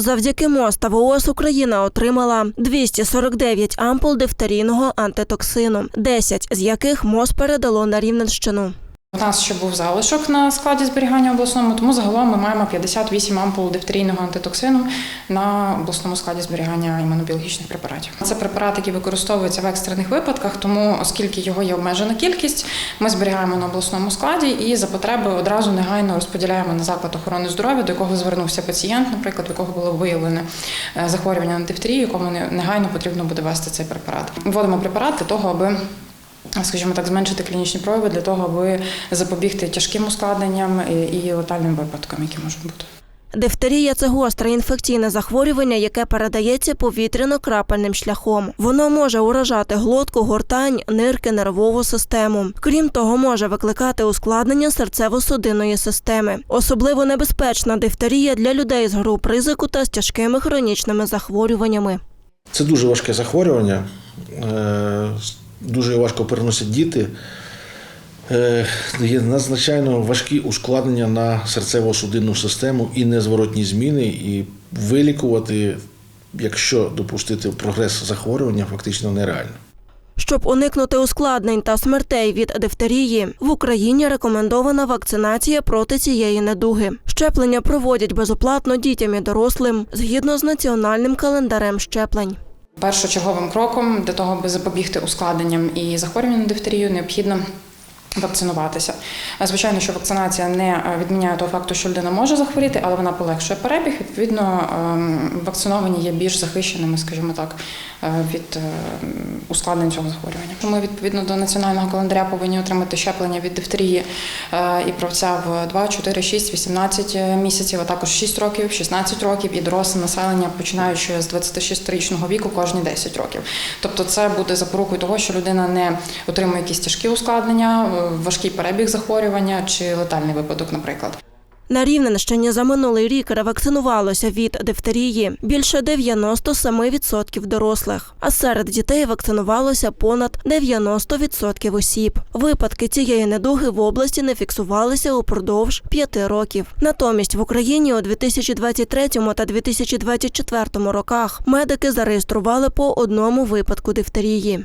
Завдяки МОЗ та Україна отримала 249 ампул дифтерійного антитоксину, 10 з яких МОЗ передало на Рівненщину. У нас ще був залишок на складі зберігання обласному, тому загалом ми маємо 58 ампул дифтерійного антитоксину на обласному складі зберігання імунобіологічних препаратів. Це препарат, який використовується в екстрених випадках, тому оскільки його є обмежена кількість, ми зберігаємо на обласному складі і за потреби одразу негайно розподіляємо на заклад охорони здоров'я, до якого звернувся пацієнт, наприклад, в якого було виявлене е, захворювання на дифтерію, якому негайно потрібно буде ввести цей препарат. Вводимо препарат для того, аби скажімо так, зменшити клінічні прояви для того, аби запобігти тяжким ускладненням і- і летальним випадкам, які можуть бути. Дифтерія це гостре інфекційне захворювання, яке передається повітряно-крапельним шляхом. Воно може уражати глотку, гортань, нирки, нервову систему. Крім того, може викликати ускладнення серцево-судинної системи. Особливо небезпечна дифтерія для людей з груп ризику та з тяжкими хронічними захворюваннями. Це дуже важке захворювання, е, дуже важко переносять діти. Е, Є надзвичайно важкі ускладнення на серцево-судинну систему і незворотні зміни, і вилікувати, якщо допустити прогрес захворювання, фактично нереально. Щоб уникнути ускладнень та смертей від дифтерії, в Україні рекомендована вакцинація проти цієї недуги. Щеплення проводять безоплатно дітям і дорослим згідно з національним календарем щеплень. Першочерговим кроком для того, аби запобігти ускладненням і захворюванням на дифтерію, необхідно вакцинуватися. Звичайно, що вакцинація не е, відміняє того факту, що людина може захворіти, але вона полегшує перебіг. Відповідно, ем, вакциновані є більш захищеними, скажімо так, е, від е, ускладнень цього захворювання. Ми відповідно до національного календаря повинні отримати щеплення від дифтерії е, і правця в 2, 4, 6, 18 місяців, а також 6 років, 16 років і доросле населення, починаючи з 26-річного віку, кожні 10 років. Тобто, це буде запорукою того, що людина не отримує якісь тяжкі ускладнення, е, важкий перебіг захворювання чи летальний випадок, наприклад. На Рівненщині за минулий рік ревакцинувалося від дифтерії більше 97% дорослих, а серед дітей вакцинувалося понад 90% осіб. Випадки цієї недуги в області не фіксувалися упродовж п'яти років. Натомість в Україні у 2023 та 2024 роках медики зареєстрували по одному випадку дифтерії.